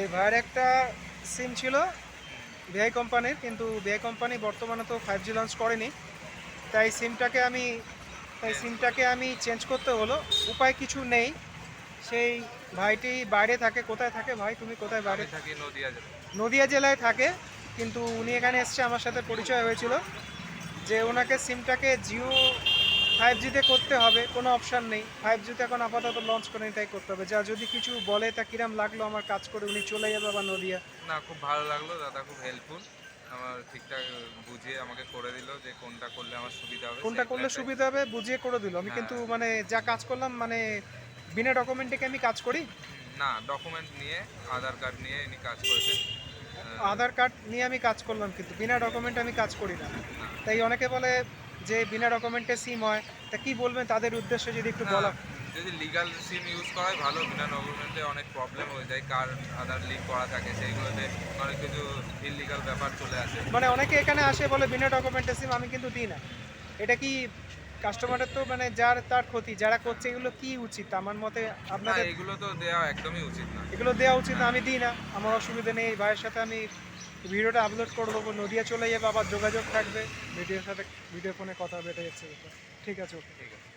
এই ভাইয়ের একটা সিম ছিল ভিআই কোম্পানির কিন্তু ভিআই কোম্পানি বর্তমানে তো ফাইভ জি লঞ্চ করেনি। তাই সিমটাকে আমি তাই সিমটাকে আমি চেঞ্জ করতে হলো। উপায় কিছু নেই। সেই ভাইটি বাইরে থাকে। কোথায় থাকে ভাই? তুমি কোথায় বাইরে? থাকি নদিয়া জেলা নদিয়া জেলায় থাকে। কিন্তু উনি এখানে এসছে। আমার সাথে পরিচয় হয়েছিল যে ওনাকে সিমটাকে জিও ফাইভ জিতে করতে হবে কোনো অপশান নেই। ফাইভ জিতে এখন আপাতত লঞ্চ করেনি তাই করতে হবে। যা যদি কিছু বলে তা কিরাম লাগল আমার কাজ করে উনি চলে যাবে আবার নদিয়া। না খুব ভালো লাগল দাদা খুব হেল্পফুল আমার ঠিকঠাক বুঝিয়ে আমাকে করে দিল যে কোনটা করলে আমার সুবিধা হবে কোনটা করলে সুবিধা হবে বুঝিয়ে করে দিল। আমি হ্যাঁ। কিন্তু মানে যা কাজ করলাম মানে বিনা ডকুমেন্টে কি আমি কাজ করি? না ডকুমেন্ট নিয়ে আধার কার্ড নিয়ে ইনি কাজ করেছেন। আধার কার্ড নিয়ে আমি কাজ করলাম কিন্তু বিনা ডকুমেন্টে আমি কাজ করি না। তাই অনেকে বলে যে বিনা ডকুমেন্টে সিম হয় তা কি বলবেন তাদের উদ্দেশ্যে যদি একটু বলা? যদি লিগাল সিম ইউজ করাই ভালো। বিনা ডকুমেন্টে অনেক প্রবলেম হয়ে যায় কার আধার লিঙ্ক করা থাকে সেইগুলোতে অনেক কিছু ইলিগাল ব্যাপার চলে আসে। মানে অনেকে এখানে আসে বলে বিনা ডকুমেন্টে সিম আমি কিন্তু দিই না। এটা কি কাস্টমারের তো মানে যার তার ক্ষতি যারা করছে এগুলো কি উচিত? আমার মতে আপনাদের এগুলো তো দেওয়া একদমই উচিত না। এগুলো দেওয়া উচিত না আমি দিই না আমার অসুবিধা নেই। ভাইয়ের সাথে আমি ভিডিওটা আপলোড করে দেবো। নদিয়া চলে যাবে, আবার যোগাযোগ থাকবে। ভিডিওর সাথে ভিডিও ফোনে কথা হবে এটা হচ্ছে ঠিক আছে ওকে ঠিক আছে।